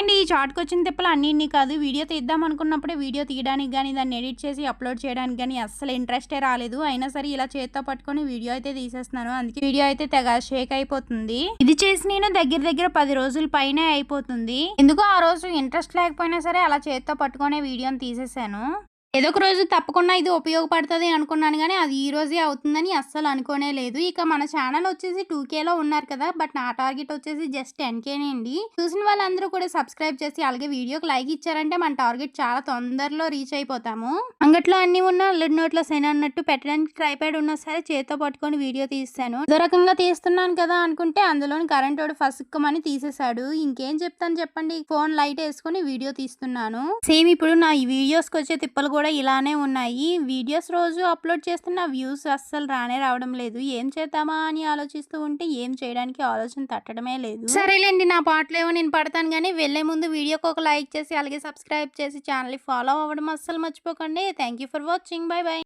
And ఈ షార్ట్కి వచ్చిన తిప్పలు అన్నింటినీ కాదు వీడియో తీద్దాం అనుకున్నప్పుడే వీడియో తీయడానికి కానీ దాన్ని ఎడిట్ చేసి అప్లోడ్ చేయడానికి కానీ అస్సలు ఇంట్రెస్టే రాలేదు. అయినా సరే ఇలా చేత్తో పట్టుకొని వీడియో అయితే తీసేస్తున్నాను. అందుకే వీడియో అయితే తెగ షేక్ అయిపోతుంది. ఇది చేసి నేను దగ్గర దగ్గర పది రోజుల పైనే అయిపోతుంది. ఎందుకో ఆ రోజు ఇంట్రెస్ట్ లేకపోయినా సరే అలా చేత్తో పట్టుకునే వీడియోని తీసేసాను. ఏదో ఒక రోజు తప్పకుండా ఇది ఉపయోగపడుతుంది అనుకున్నాను కానీ అది ఈ రోజే అవుతుందని అస్సలు అనుకోనే లేదు. ఇక మన ఛానల్ వచ్చేసి టూ కేలో ఉన్నారు కదా బట్ నా టార్గెట్ వచ్చేసి జస్ట్ టెన్ అండి. చూసిన వాళ్ళందరూ కూడా సబ్స్క్రైబ్ చేసి అలాగే వీడియోకి లైక్ ఇచ్చారంటే మన టార్గెట్ చాలా తొందరలో రీచ్ అయిపోతాము. అంగట్లో అన్ని ఉన్న అల్లడి నోట్లో సైన్ అన్నట్టు పెట్టడానికి ట్రైపాడ్ ఉన్నా సరే చేతితో పట్టుకొని వీడియో తీస్తాను. ఏదో రకంగా తీస్తున్నాను కదా అనుకుంటే అందులోని కరెంట్ వాడు ఫసుక్కమని తీసేశాడు. ఇంకేం చెప్తాను చెప్పండి? ఫోన్ లైట్ వేసుకొని వీడియో తీస్తున్నాను. సేమ్ ఇప్పుడు నా ఈ వీడియోస్కి వచ్చే తిప్పలు కూడా ఇలానే ఉన్నాయి. వీడియోస్ రోజు అప్లోడ్ చేస్తున్న వ్యూస్ అస్సలు రానే రావడం లేదు. ఏం చేద్దామా అని ఆలోచిస్తూ ఉంటే ఏం చేయడానికి ఆలోచన తట్టడమే లేదు. సరేలేండి నా పాటలేమో నేను పడతాను కానీ వెళ్ళే ముందు వీడియోకి ఒక లైక్ చేసి అలాగే సబ్స్క్రైబ్ చేసి ఛానల్ ఫాలో అవ్వడం అస్సలు మర్చిపోకండి. Thank you for watching. Bye bye.